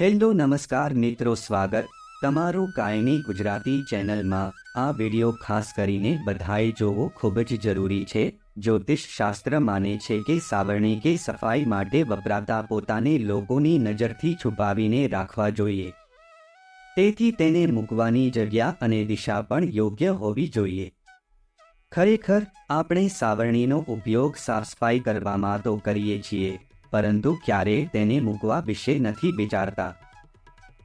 Hello નમસ્કાર મિત્રો, સ્વાગત તમારું કાયમી ગુજરાતી ચેનલમાં આ વિડિયો ખાસ કરીને બધાએ જોવો ખૂબ જ જરૂરી છે. જ્યોતિષ શાસ્ત્ર માને છે કે સાવરણી કે સફાઈ માટે વપરાતા પોતાને લોકોની નજરથી છુપાવીને રાખવા જોઈએ. તેથી તેને મૂકવાની જગ્યા અને દિશા પણ યોગ્ય હોવી જોઈએ. ખરેખર, આપણે સાવરણીનો ઉપયોગ સાફ સફાઈ કરવામાં તો કરીએ છીએ. પરંતુ ક્યારેય તેને મૂકવા વિશે નથી વિચારતા.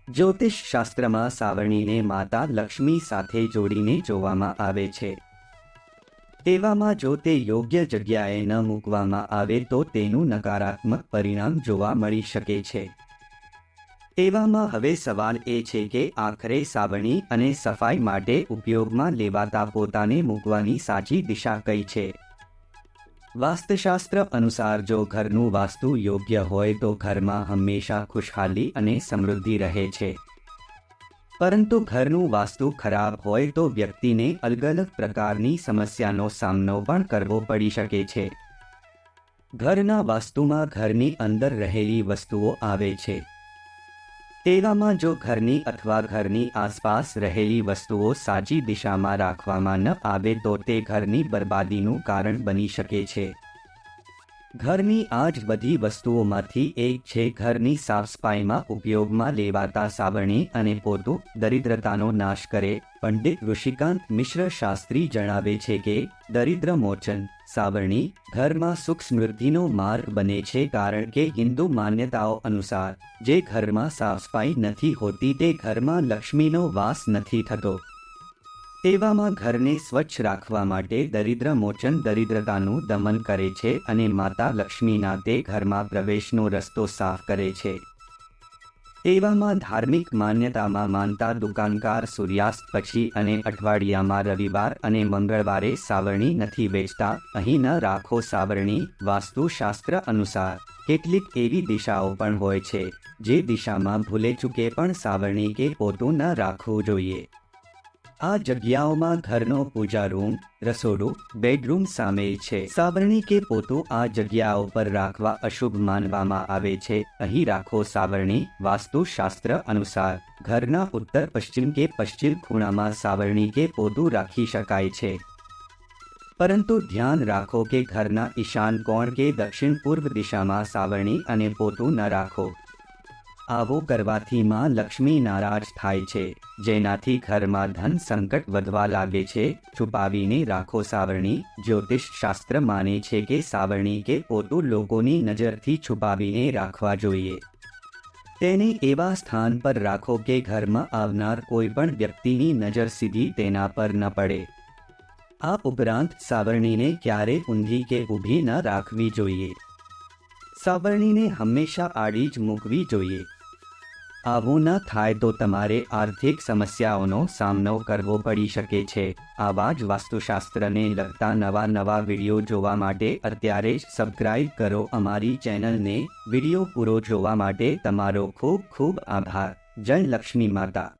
જ્યોતિષ શાસ્ત્રમાં સાવરણીને માતા લક્ષ્મી સાથે જોડીને જોવામાં આવે છે. તેવામાં જો તે યોગ્ય જગ્યાએ ન મૂકવામાં આવે તો તેનું નકારાત્મક પરિણામ જોવા મળી શકે છે. તેવામાં હવે સવાલ એ છે કે આખરે સાવરણી અને સફાઈ માટે ઉપયોગમાં લેવાતા પોતાને મૂકવાની સાચી દિશા કઈ છે? વાસ્તુશાસ્ત્ર અનુસાર જો ઘરનું વાસ્તુ યોગ્ય હોય તો ઘરમાં હંમેશા ખુશહાલી અને સમૃદ્ધિ રહે છે. પરંતુ ઘરનું વાસ્તુ ખરાબ હોય તો વ્યક્તિને અલગ અલગ પ્રકારની સમસ્યાનો સામનો પણ કરવો પડી શકે છે. ઘરના વાસ્તુમાં ઘરની અંદર રહેલી વસ્તુઓ આવે છે. તેવામાં જો ઘરની અથવા ઘરની આસપાસ રહેલી વસ્તુઓ સાચી દિશામાં રાખવામાં ન આવે તો તે ઘરની બરબાદીનું કારણ બની શકે છે. ઘરની આ બધી વસ્તુઓમાંથી એક છે ઘરની સાફ સફાઈમાં ઉપયોગમાં લેવાતા સાબરણી અને પોતું દરિદ્રતાનો નાશ કરે. પંડિત ઋષિકાંત મિશ્ર શાસ્ત્રી જણાવે છે કે, દરિદ્ર મોચન સાવરણી ઘરમાં સુખ સમૃદ્ધિનો માર્ગ બને છે કારણ કે હિન્દુ માન્યતાઓ અનુસાર, જે ઘરમાં સાફ સફાઈ નથી હોતી તે ઘરમાં લક્ષ્મીનો વાસ નથી થતો. તેવામાં ઘરને સ્વચ્છ રાખવા માટે દરિદ્ર મોચન દરિદ્રતાનું દમન કરે છે અને માતા લક્ષ્મીના તે ઘરમાં પ્રવેશનો રસ્તો સાફ કરે છે. તેવામાં ધાર્મિક માન્યતામાં માનતા દુકાનકાર સૂર્યાસ્ત પછી અને અઠવાડિયામાં રવિવાર અને મંગળવારે સાવરણી નથી વેચતા, અહીં ન રાખો સાવરણી, વાસ્તુશાસ્ત્ર અનુસાર. કેટલીક એવી દિશાઓ પણ હોય છે, જે દિશામાં ભૂલે ચૂકે પણ સાવરણી કે પોતું ન રાખવું જોઈએ. આ જગ્યાઓમાં ઘરનો પૂજા રૂમ, રસોડું, બેડરૂમ સામેલ છે. સાવરણી કે પોતું આ જગ્યાઓ પર રાખવા અશુભ માનવામાં આવે છે. અહીં રાખો સાવરણી વાસ્તુશાસ્ત્ર અનુસાર. ઘરના ઉત્તર, પશ્ચિમ કે પશ્ચિમ ખૂણામાં સાવરણી કે પોતું રાખી શકાય છે. પરંતુ ધ્યાન રાખો કે ઘરના ઈશાન કોણ કે દક્ષિણ પૂર્વ દિશામાં સાવરણી અને પોતું ન રાખો. આવો કરવાથી માં લક્ષ્મી નારાજ થાય છે, જેનાથી ઘરમાં ધન સંકટ વધવા લાગે છે. છુપાવીને રાખો સાવરણી, જ્યોતિષ શાસ્ત્ર માને છે કે સાવરણી કે પોતું લોકોની નજરથી છુપાવીને રાખવા જોઈએ. તેને એવા સ્થાન પર રાખો કે ઘરમાં આવનાર કોઈ પણ વ્યક્તિની નજર સીધી તેના પર ન પડે. આ ઉપરાંત સાવરણીને ક્યારે ઊંધી કે ઊભી ન રાખવી જોઈએ. સાવરણીને હંમેશા આડી જ મૂકવી જોઈએ. આવું ન થાય તો તમારે આર્થિક સમસ્યાઓનો સામનો કરવો પડી શકે છે. આવા જ વાસ્તુશાસ્ત્રને લગતા નવા નવા વીડિયો જોવા માટે અત્યારે જ સબસ્ક્રાઇબ કરો અમારી ચેનલને. વીડિયો પૂરો જોવા માટે તમારો ખૂબ ખૂબ આભાર. જય લક્ષ્મી માતા.